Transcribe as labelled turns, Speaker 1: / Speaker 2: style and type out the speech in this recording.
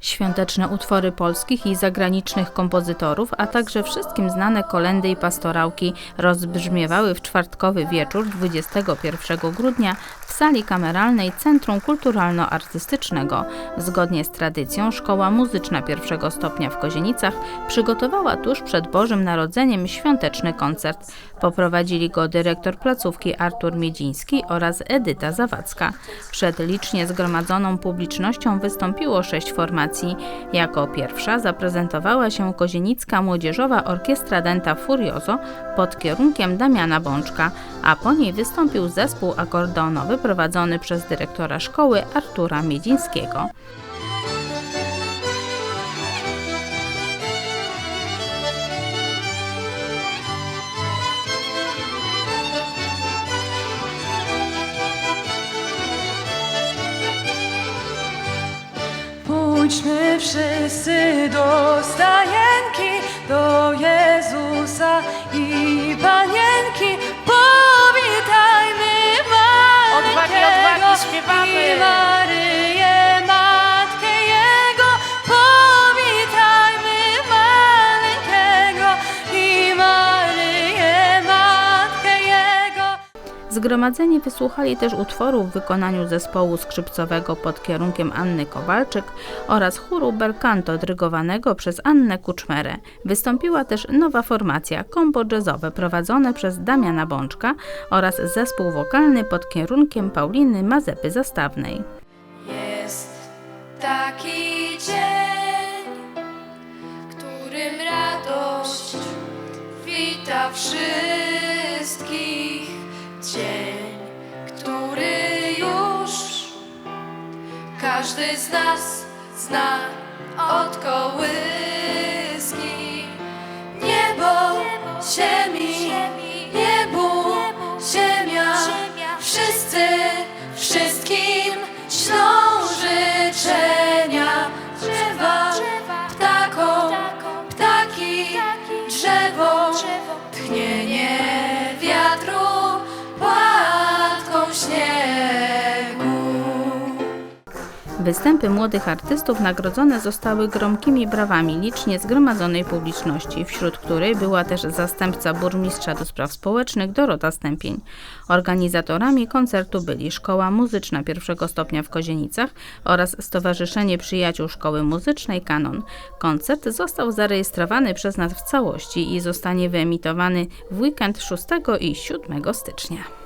Speaker 1: Świąteczne utwory polskich i zagranicznych kompozytorów, a także wszystkim znane kolendy i pastorałki rozbrzmiewały w czwartkowy wieczór 21 grudnia w sali kameralnej Centrum Kulturalno-Artystycznego. Zgodnie z tradycją Szkoła Muzyczna pierwszego stopnia w Kozienicach przygotowała tuż przed Bożym Narodzeniem świąteczny koncert. Poprowadzili go dyrektor placówki Artur Miedziński oraz Edyta Zawadzka. Przed licznie zgromadzoną publicznością wystąpiło sześć formacji. Jako pierwsza zaprezentowała się Kozienicka Młodzieżowa Orkiestra Denta Furioso pod kierunkiem Damiana Bączka, a po niej wystąpił zespół akordeonowy prowadzony przez dyrektora szkoły Artura Miedzińskiego.
Speaker 2: Pójdźmy wszyscy do stajenki, do Jezusa i Panienki.
Speaker 1: Zgromadzeni wysłuchali też utworów w wykonaniu zespołu skrzypcowego pod kierunkiem Anny Kowalczyk oraz chóru belcanto dyrygowanego przez Annę Kuczmerę. Wystąpiła też nowa formacja kombo jazzowe prowadzone przez Damiana Bączka oraz zespół wokalny pod kierunkiem Pauliny Mazepy Zastawnej.
Speaker 3: Jest taki dzień, którym radość wita wszystkich. Dzień, który już każdy z nas zna od kołyski.
Speaker 1: Występy młodych artystów nagrodzone zostały gromkimi brawami licznie zgromadzonej publiczności, wśród której była też zastępca burmistrza do spraw społecznych Dorota Stępień. Organizatorami koncertu byli Szkoła Muzyczna pierwszego stopnia w Kozienicach oraz Stowarzyszenie Przyjaciół Szkoły Muzycznej Kanon. Koncert został zarejestrowany przez nas w całości i zostanie wyemitowany w weekend 6 i 7 stycznia.